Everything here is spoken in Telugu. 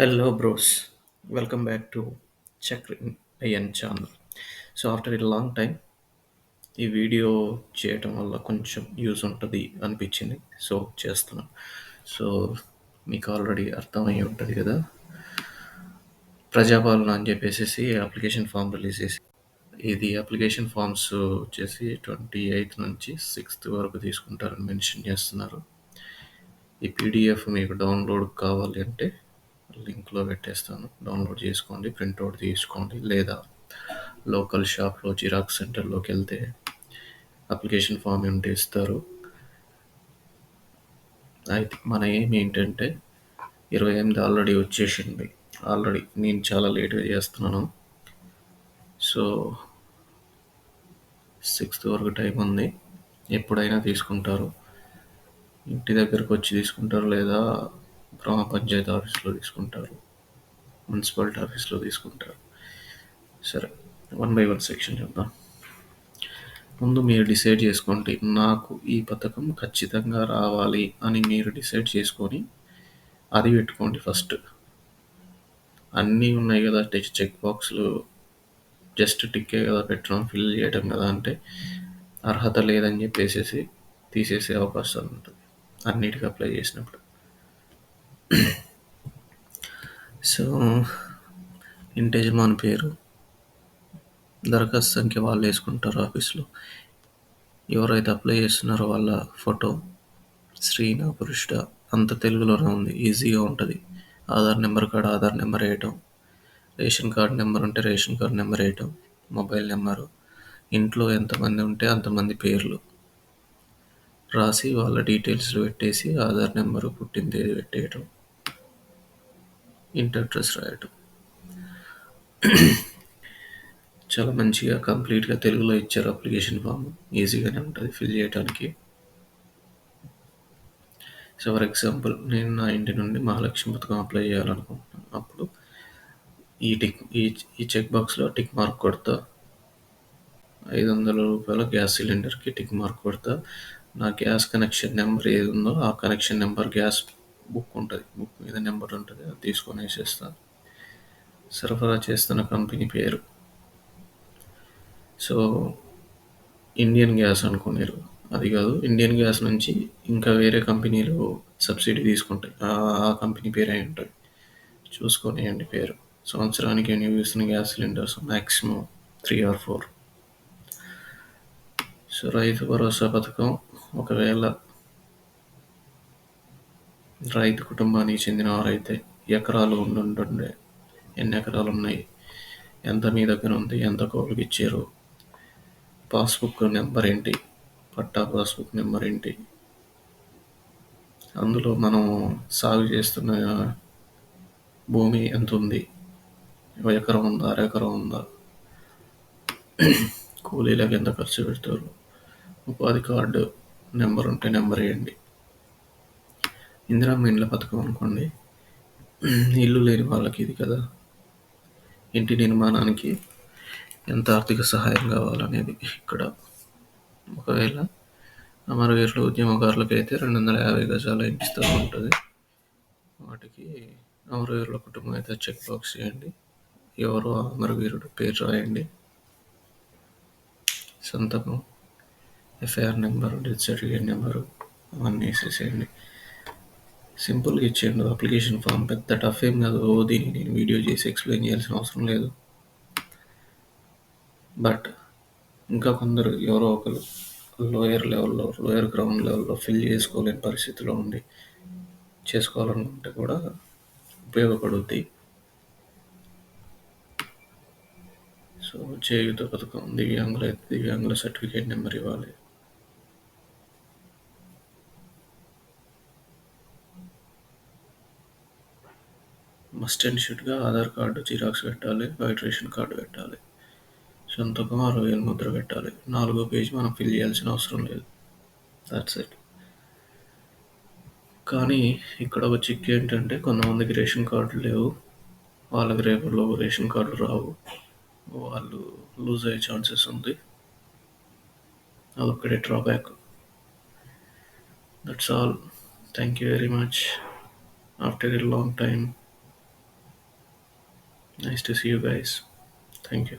Hello bros welcome back to Check in channel so after a long time ఈ వీడియో చేయటం వల్ల కొంచెం యూజ్ ఉంటుంది అనిపించింది. సో చేస్తున్నాను సో మీకు ఆల్రెడీ అర్థమయ్యి ఉంటుంది కదా. ప్రజాపాలన అని చెప్పేసి అప్లికేషన్ ఫామ్ రిలీజ్ చేసి ఇది అప్లికేషన్ ఫామ్స్ వచ్చేసి ట్వంటీ ఎయిత్ నుంచి సిక్స్త్ వరకు తీసుకుంటారని మెన్షన్ చేస్తున్నారు. ఈ పీడిఎఫ్ మీకు డౌన్లోడ్ కావాలి అంటే లింక్లో పెట్టేస్తాను. డౌన్లోడ్ చేసుకోండి ప్రింట్అవుట్ తీసుకోండి లేదా లోకల్ షాప్లో జిరాక్స్ సెంటర్లోకి వెళ్తే అప్లికేషన్ ఫామ్ ఉంటే ఇస్తారు. అయితే మన ఏం ఏంటంటే ఇరవై ఎనిమిది ఆల్రెడీ వచ్చేసింది. ఆల్రెడీ నేను చాలా లేట్గా చేస్తున్నాను. సో సిక్స్త్ వరకు టైం ఉంది. ఎప్పుడైనా తీసుకుంటారు. ఇంటి దగ్గరకు వచ్చి తీసుకుంటారు లేదా గ్రామ పంచాయతీ ఆఫీస్లో తీసుకుంటారు. మున్సిపాలిటీ ఆఫీస్లో తీసుకుంటారు. సరే వన్ బై వన్ సెక్షన్ చూద్దాం ముందు మీరు డిసైడ్ చేసుకోండి నాకు ఈ పథకం ఖచ్చితంగా రావాలి అని మీరు డిసైడ్ చేసుకొని అది పెట్టుకోండి ఫస్ట్. అన్నీ ఉన్నాయి కదా చెక్ బాక్స్లు జస్ట్ టిక్కే కదా పెట్టడం ఫిల్ చేయడం కదా అంటే అర్హత లేదని చెప్పేసేసి తీసేసే అవకాశాలు ఉంటుంది. అన్నిటికీ అప్లై చేసినప్పుడు. సో ఇంటి యజమాని పేరు. దరఖాస్తు సంఖ్య వాళ్ళు వేసుకుంటారు ఆఫీస్లో. ఎవరైతే అప్లై చేస్తున్నారో వాళ్ళ ఫోటో స్త్రీనా పురుషుడ అంత తెలుగులోనే ఉంది. ఈజీగా ఉంటుంది. ఆధార్ నెంబర్ కాడ ఆధార్ నెంబర్ వేయటం. రేషన్ కార్డ్ నెంబర్ ఉంటే రేషన్ కార్డ్ నెంబర్ వేయటం. మొబైల్ నెంబరు ఇంట్లో ఎంతమంది ఉంటే అంతమంది పేర్లు. రాసి వాళ్ళ డీటెయిల్స్ పెట్టేసి ఆధార్ నెంబరు పుట్టిన తేదీ పెట్టేయటం. ఇంటర్ డ్రెస్ రాయటం. చాలా మంచిగా కంప్లీట్గా తెలుగులో ఇచ్చారు అప్లికేషన్ ఫామ్. ఈజీగానే ఉంటుంది ఫిల్ చేయడానికి సో ఫర్ ఎగ్జాంపుల్ నేను నా ఇంటి నుండి మహాలక్ష్మి పథకం అప్లై చేయాలనుకుంటున్నాను. అప్పుడు ఈ టిక్ ఈ ఈ చెక్ బాక్స్లో టిక్ మార్క్ కొడతా. ఐదు వందల రూపాయల గ్యాస్ సిలిండర్కి టిక్ మార్క్ కొడతా. నా గ్యాస్ కనెక్షన్ నెంబర్ ఏది ఉందో ఆ కనెక్షన్ నెంబర్ గ్యాస్ బుక్ ఉంటుంది. బుక్ మీద నెంబర్ ఉంటుంది. అది తీసుకొని వేసేస్తాను సరఫరా చేస్తున్న కంపెనీ పేరు. సో ఇండియన్ గ్యాస్ అనుకున్నారు అది కాదు ఇండియన్ గ్యాస్ నుంచి ఇంకా వేరే కంపెనీలు సబ్సిడీ తీసుకుంటాయి. ఆ కంపెనీ పేరు అయి ఉంటుంది చూసుకొని వేయండి పేరు. సంవత్సరానికి వినియోగిస్తున్న gas cylinders? Maximum three or four. So Rythu Bharosa పథకం ఒకవేళ రైతు కుటుంబానికి చెందిన వారైతే ఎకరాలు ఉండుంటుండే ఎన్ని ఎకరాలు ఉన్నాయి ఎంత మీ దగ్గర ఉంది? ఎంత కోళ్ళకి ఇచ్చారు? పాస్బుక్ నెంబర్ ఏంటి? పట్టా పాస్బుక్ నెంబర్ ఏంటి? అందులో మనం సాగు చేస్తున్న భూమి ఎంత ఉంది? ఎకరం ఉందా? అరెకరం ఉందా? కూలీలకు ఎంత ఖర్చు పెడతారు? ఉపాధి కార్డు నెంబర్ ఉంటే నెంబర్ వేయండి ఇందిరమ్మ ఇండ్ల పథకం అనుకోండి. ఇల్లు లేని వాళ్ళకి ఇది కదా. ఇంటి నిర్మాణానికి ఎంత ఆర్థిక సహాయం కావాలనేది ఇక్కడ. ఒకవేళ అమరవీరులు ఉద్యమకారులకు అయితే రెండు వందల యాభై గజాల ఇంటి స్థలం ఉంటుంది. వాటికి అమరవీరుల కుటుంబం అయితే చెక్ బాక్స్ చేయండి. ఎవరో అమరవీరుడు పేరు రాయండి. సంతకం FIR number death certificate number అవన్నీ వేసేసేయండి. సింపుల్గా ఇచ్చేయండి. Application form. పెద్ద టఫ్ ఏం కాదు. ఓ దీన్ని నేను వీడియో చేసి ఎక్స్ప్లెయిన్ చేయాల్సిన అవసరం లేదు. బట్ ఇంకా కొందరు ఎవరో ఒకరు లోయర్ లెవెల్లో లోయర్ గ్రౌండ్ లెవెల్లో ఫిల్ చేసుకోలేని పరిస్థితిలో ఉండి చేసుకోవాలనుకుంటే కూడా ఉపయోగపడుద్ది. సో చేయుత పథకం. దివ్యాంగుల దివ్యాంగుల సర్టిఫికేట్ నెంబర్ ఇవ్వాలి. మస్ట్ అండ్ షుడ్గా ఆధార్ కార్డు జిరాక్స్ పెట్టాలి వైట్ రేషన్ కార్డు పెట్టాలి సంతకం అరవై వేలు ముద్ర పెట్టాలి. నాలుగో పేజీ మనం ఫిల్ చేయాల్సిన అవసరం లేదు. దాట్స్ ఇట్ కానీ ఇక్కడ ఒక చిక్ ఏంటంటే కొంతమందికి రేషన్ కార్డులు లేవు. వాళ్ళకి రేపటిలో రేషన్ కార్డులు రావు. వాళ్ళు లూజ్ అయ్యే ఛాన్సెస్ ఉంది. అదొక్కడే drawback that's all thank you very much after a long time nice to see you guys thank you